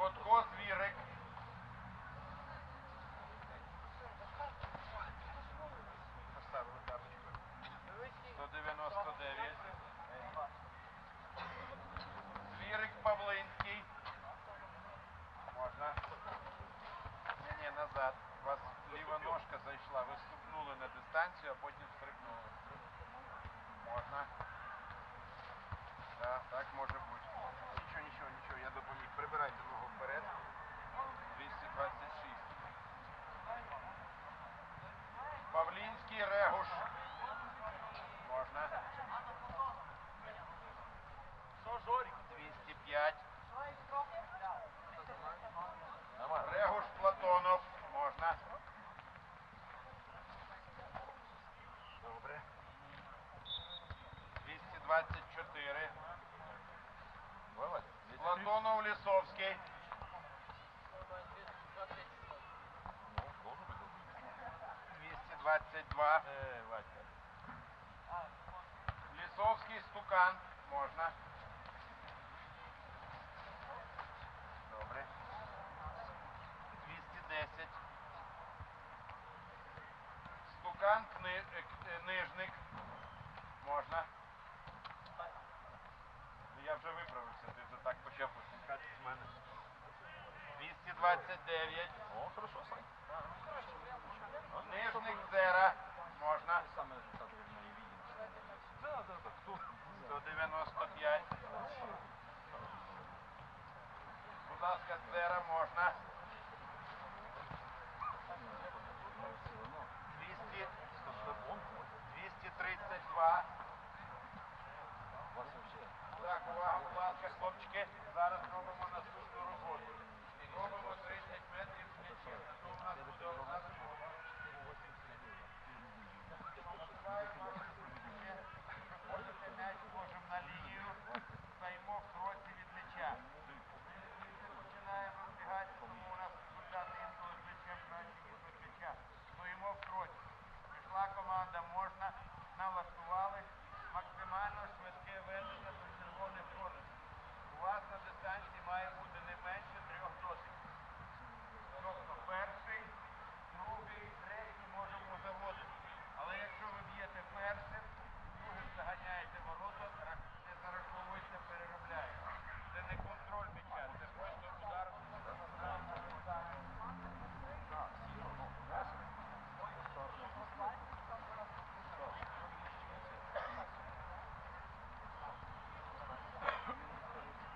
Ботко, Звірик. Поставили карточку. 199. Звірик Павлинський. Можна. Ні, ні, назад. У вас ліва ножка зайшла. Ви ступнули на дистанцію, а потім стрибнули. Можна. Да, так може бути. Нічого, нічого, нічого, я допоміг. Прибирайте ногу. Павлінський регуш. Можна. Що, Жорік? 205. Нормально. Регуш Платонов. Можна. Добре. 224. Давай, Вадь. Платонов Лісовський. 22. Э, Вадька. Лисовский стукан. Можно. Добрый. 210. Стукан кни... Э, э, можно. Ну, я уже виправився, ты же так почав посміхатися з мене. 229. О, хорошо, Сань. будь ласка, Клера, можна. 200, 232. Так, увага, будь ласка, хлопчики. Зараз робимо на налаштували максимально швидке ведення до червоних корень. У вас на дистанції має...